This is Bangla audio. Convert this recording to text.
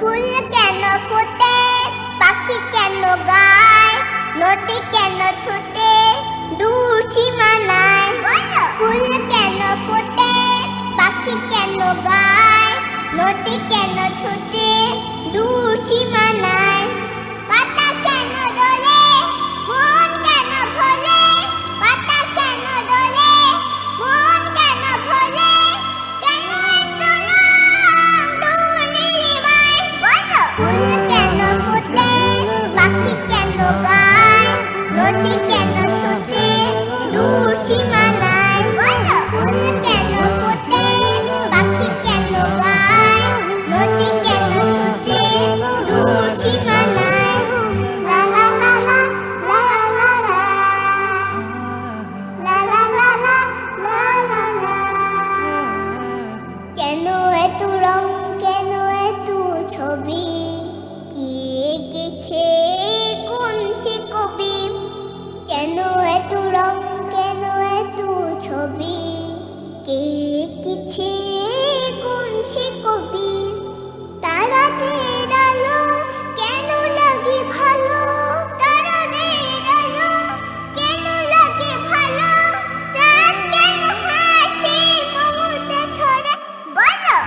ফুল কেন ফুটে? পাখি কেন গায়? নদী কেন ছুটে? এত রং কেন এত ছবি? কে গেছে কোন সে কবি? কেন এত রং, কেন এত ছবি? কে গেছে